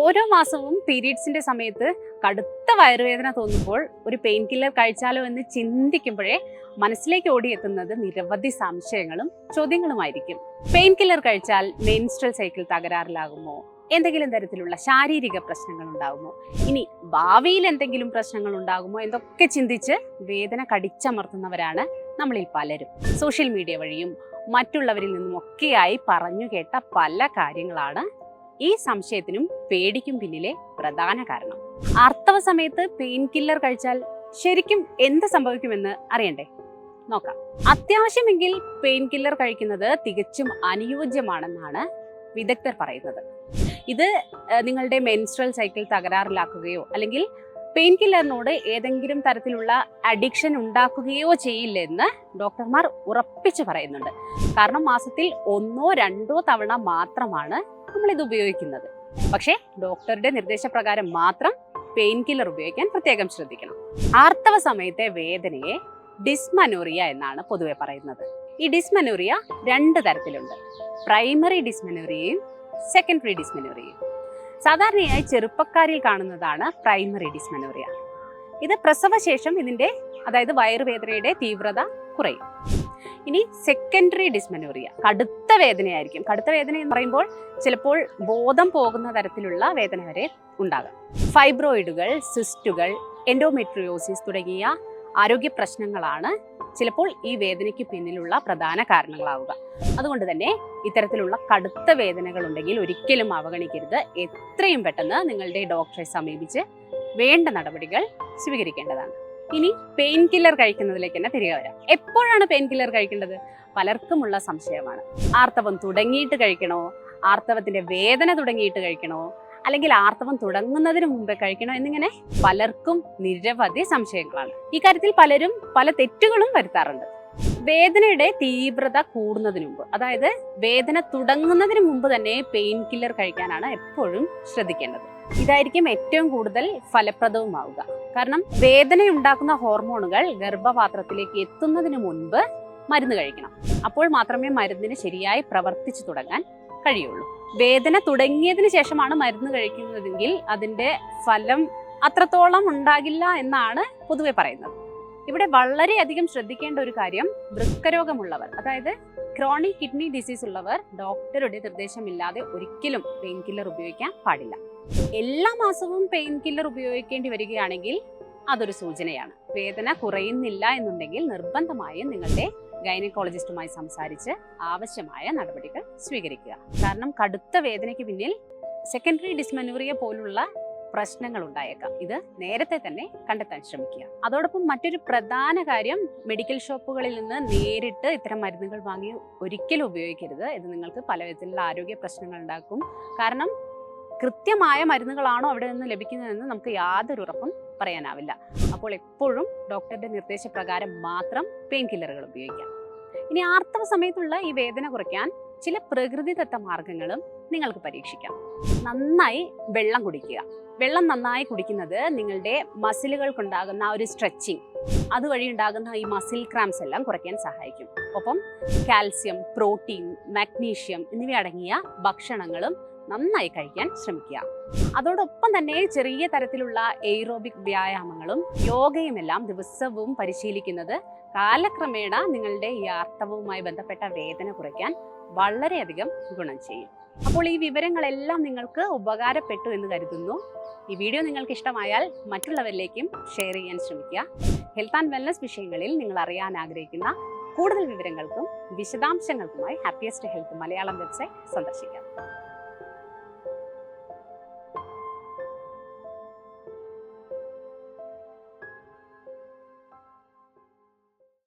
ഓരോ മാസവും പീരീഡ്സിന്റെ സമയത്ത് കടുത്ത വയറുവേദന തോന്നുമ്പോൾ ഒരു പെയിൻ കില്ലർ കഴിച്ചാലോ എന്ന് ചിന്തിക്കുമ്പോഴേ മനസ്സിലേക്ക് ഓടിയെത്തുന്നത് നിരവധി സംശയങ്ങളും ചോദ്യങ്ങളുമായിരിക്കും. പെയിൻ കില്ലർ കഴിച്ചാൽ മെയിൻസ്ട്രൽ സൈക്കിൾ തകരാറിലാകുമോ? എന്തെങ്കിലും തരത്തിലുള്ള ശാരീരിക പ്രശ്നങ്ങൾ ഉണ്ടാകുമോ ഇനി ഭാവിയിൽ എന്തെങ്കിലും പ്രശ്നങ്ങൾ ഉണ്ടാകുമോ എന്തൊക്കെ ചിന്തിച്ച് വേദന കടിച്ചമർത്തുന്നവരാണ് നമ്മളിൽ പലരും. സോഷ്യൽ മീഡിയ വഴിയും മറ്റുള്ളവരിൽ നിന്നും ഒക്കെയായി പറഞ്ഞു കേട്ട പല കാര്യങ്ങളാണ് ഈ സംശയത്തിനും പേടിക്കും പിന്നിലെ പ്രധാന കാരണം. ആർത്തവ സമയത്ത് പെയിൻ കില്ലർ കഴിച്ചാൽ ശരിക്കും എന്ത് സംഭവിക്കുമെന്ന് അറിയണ്ടേ? നോക്കാം. അത്യാവശ്യമെങ്കിൽ പെയിൻ കില്ലർ കഴിക്കുന്നത് തികച്ചും അനുയോജ്യമാണെന്നാണ് വിദഗ്ധർ പറയുന്നത്. ഇത് നിങ്ങളുടെ മെൻസ്ട്രൽ സൈക്കിൾ തകരാറിലാക്കുകയോ അല്ലെങ്കിൽ പെയിൻ കില്ലറിനോട് ഏതെങ്കിലും തരത്തിലുള്ള അഡിക്ഷൻ ഉണ്ടാക്കുകയോ ചെയ്യില്ലെന്ന് ഡോക്ടർമാർ ഉറപ്പിച്ചു പറയുന്നുണ്ട്. കാരണം മാസത്തിൽ ഒന്നോ രണ്ടോ തവണ മാത്രമാണ് നമ്മൾ ഇത് ഉപയോഗിക്കുന്നത്. പക്ഷേ ഡോക്ടറുടെ നിർദ്ദേശപ്രകാരം മാത്രം പെയിൻ കില്ലർ ഉപയോഗിക്കാൻ പ്രത്യേകം ശ്രദ്ധിക്കണം. ആർത്തവ സമയത്തെ വേദനയെ ഡിസ്മനോറിയ എന്നാണ് പൊതുവെ പറയുന്നത്. ഈ ഡിസ്മനോറിയ രണ്ട് തരത്തിലുണ്ട്. പ്രൈമറി ഡിസ്മനോറിയയും സെക്കൻഡറി ഡിസ്മനോറിയയും. സാധാരണയായി ചെറുപ്പക്കാരിൽ കാണുന്നതാണ് പ്രൈമറി ഡിസ്മനോറിയ. ഇത് പ്രസവശേഷം ഇതിന്റെ അതായത് വയറുവേദനയുടെ തീവ്രത കുറയും. ഇനി സെക്കൻഡറി ഡിസ്മനോറിയ കടുത്ത വേദനയായിരിക്കും. കടുത്ത വേദന എന്ന് പറയുമ്പോൾ ചിലപ്പോൾ ബോധം പോകുന്ന തരത്തിലുള്ള വേദന വരെ ഉണ്ടാകാം. ഫൈബ്രോയിഡുകൾ സിസ്റ്റുകൾ എൻഡോമെട്രിയോസിസ് തുടങ്ങിയ ആരോഗ്യ പ്രശ്നങ്ങളാണ് ചിലപ്പോൾ ഈ വേദനയ്ക്ക് പിന്നിലുള്ള പ്രധാന കാരണങ്ങളാവുക. അതുകൊണ്ട് തന്നെ ഇത്തരത്തിലുള്ള കടുത്ത വേദനകൾ ഉണ്ടെങ്കിൽ ഒരിക്കലും അവഗണിക്കരുത്. എത്രയും പെട്ടെന്ന് നിങ്ങളുടെ ഡോക്ടറെ സമീപിച്ച് വേണ്ട നടപടികൾ സ്വീകരിക്കേണ്ടതാണ്. ഇനി പെയിൻ കില്ലർ കഴിക്കുന്നതിലേക്ക് തന്നെ തിരികെ വരാം. എപ്പോഴാണ് പെയിൻ കില്ലർ കഴിക്കേണ്ടത്? പലർക്കുമുള്ള സംശയമാണ്. ആർത്തവം തുടങ്ങിയിട്ട് കഴിക്കണോ? ആർത്തവത്തിന്റെ വേദന തുടങ്ങിയിട്ട് കഴിക്കണോ? അല്ലെങ്കിൽ ആർത്തവം തുടങ്ങുന്നതിന് മുമ്പേ കഴിക്കണോ എന്നിങ്ങനെ പലർക്കും നിരവധി സംശയങ്ങളാണ്. ഇക്കാര്യത്തിൽ പലരും പല തെറ്റുകളും വരുത്താറുണ്ട്. വേദനയുടെ തീവ്രത കൂടുന്നതിന് മുമ്പ് അതായത് വേദന തുടങ്ങുന്നതിന് മുമ്പ് തന്നെ പെയിൻ കില്ലർ കഴിക്കാനാണ് എപ്പോഴും ശ്രദ്ധിക്കേണ്ടത്. ഇതായിരിക്കും ഏറ്റവും കൂടുതൽ ഫലപ്രദവുമാവുക. കാരണം വേദന ഉണ്ടാക്കുന്ന ഹോർമോണുകൾ ഗർഭപാത്രത്തിലേക്ക് എത്തുന്നതിന് മുൻപ് മരുന്ന് കഴിക്കണം. അപ്പോൾ മാത്രമേ മരുന്നിന് ശരിയായി പ്രവർത്തിച്ചു തുടങ്ങാൻ കഴിയുള്ളൂ. വേദന തുടങ്ങിയതിന് ശേഷമാണ് മരുന്ന് കഴിക്കുന്നതെങ്കിൽ അതിന്റെ ഫലം അത്രത്തോളം ഉണ്ടാകില്ല എന്നാണ് പൊതുവെ പറയുന്നത്. ഇവിടെ വളരെയധികം ശ്രദ്ധിക്കേണ്ട ഒരു കാര്യം വൃക്കരോഗമുള്ളവർ അതായത് ക്രോണിക് കിഡ്നി ഡിസീസ് ഉള്ളവർ ഡോക്ടറുടെ നിർദ്ദേശമില്ലാതെ ഒരിക്കലും പെയിൻ കില്ലർ ഉപയോഗിക്കാൻ പാടില്ല. എല്ലാ മാസവും പെയിൻ കില്ലർ ഉപയോഗിക്കേണ്ടി വരികയാണെങ്കിൽ അതൊരു സൂചനയാണ്. വേദന കുറയുന്നില്ല എന്നുണ്ടെങ്കിൽ നിർബന്ധമായും നിങ്ങളുടെ ഗൈനക്കോളജിസ്റ്റുമായി സംസാരിച്ച് ആവശ്യമായ നടപടികൾ സ്വീകരിക്കുക. കാരണം കടുത്ത വേദനയ്ക്ക് പിന്നിൽ സെക്കൻഡറി ഡിസ്മെനൂറിയ പോലുള്ള പ്രശ്നങ്ങൾ ഉണ്ടായേക്കാം ഇത് നേരത്തെ തന്നെ കണ്ടെത്താൻ ശ്രമിക്കുക. അതോടൊപ്പം മറ്റൊരു പ്രധാന കാര്യം മെഡിക്കൽ ഷോപ്പുകളിൽ നിന്ന് നേരിട്ട് ഇത്തരം മരുന്നുകൾ വാങ്ങി ഒരിക്കലും ഉപയോഗിക്കരുത്. ഇത് നിങ്ങൾക്ക് പലവിധത്തിലുള്ള ആരോഗ്യ പ്രശ്നങ്ങൾ ഉണ്ടാക്കും. കാരണം കൃത്യമായ മരുന്നുകളാണോ അവിടെ നിന്ന് ലഭിക്കുന്നതെന്ന് നമുക്ക് യാതൊരു ഉറപ്പും പറയാനാവില്ല. അപ്പോൾ എപ്പോഴും ഡോക്ടറുടെ നിർദ്ദേശപ്രകാരം മാത്രം പെയിൻ കില്ലറുകൾ ഉപയോഗിക്കാം. ഇനി ആർത്തവ സമയത്തുള്ള ഈ വേദന കുറയ്ക്കാൻ ചില പ്രകൃതിദത്ത മാർഗങ്ങളും നിങ്ങൾക്ക് പരീക്ഷിക്കാം. നന്നായി വെള്ളം കുടിക്കുക. വെള്ളം നന്നായി കുടിക്കുന്നത് നിങ്ങളുടെ മസിലുകൾക്കുണ്ടാകുന്ന ഒരു സ്ട്രെച്ചിങ് അതുവഴി ഉണ്ടാകുന്ന ഈ മസിൽ ക്രാംസ് എല്ലാം കുറയ്ക്കാൻ സഹായിക്കും. ഒപ്പം കാൽസ്യം പ്രോട്ടീൻ മാഗ്നീഷ്യം എന്നിവയടങ്ങിയ ഭക്ഷണങ്ങളും നന്നായി കഴിക്കാൻ ശ്രമിക്കുക. അതോടൊപ്പം തന്നെ ചെറിയ തരത്തിലുള്ള എയ്റോബിക് വ്യായാമങ്ങളും യോഗയുമെല്ലാം ദിവസവും പരിശീലിക്കുന്നത് കാലക്രമേണ നിങ്ങളുടെ ഈ ആർത്തവവുമായി ബന്ധപ്പെട്ട വേദന കുറയ്ക്കാൻ വളരെയധികം ഗുണം ചെയ്യും. അപ്പോൾ ഈ വിവരങ്ങളെല്ലാം നിങ്ങൾക്ക് ഉപകാരപ്പെട്ടു എന്ന് കരുതുന്നു. ഈ വീഡിയോ നിങ്ങൾക്ക് ഇഷ്ടമായാൽ മറ്റുള്ളവരിലേക്കും ഷെയർ ചെയ്യാൻ ശ്രമിക്കുക. ഹെൽത്ത് ആൻഡ് വെൽനസ് വിഷയങ്ങളിൽ നിങ്ങൾ അറിയാൻ ആഗ്രഹിക്കുന്ന കൂടുതൽ വിവരങ്ങൾക്കും വിശദാംശങ്ങൾക്കുമായി ഹാപ്പിയസ്റ്റ് ഹെൽത്ത് മലയാളം വെബ്സൈറ്റ് സന്ദർശിക്കാം.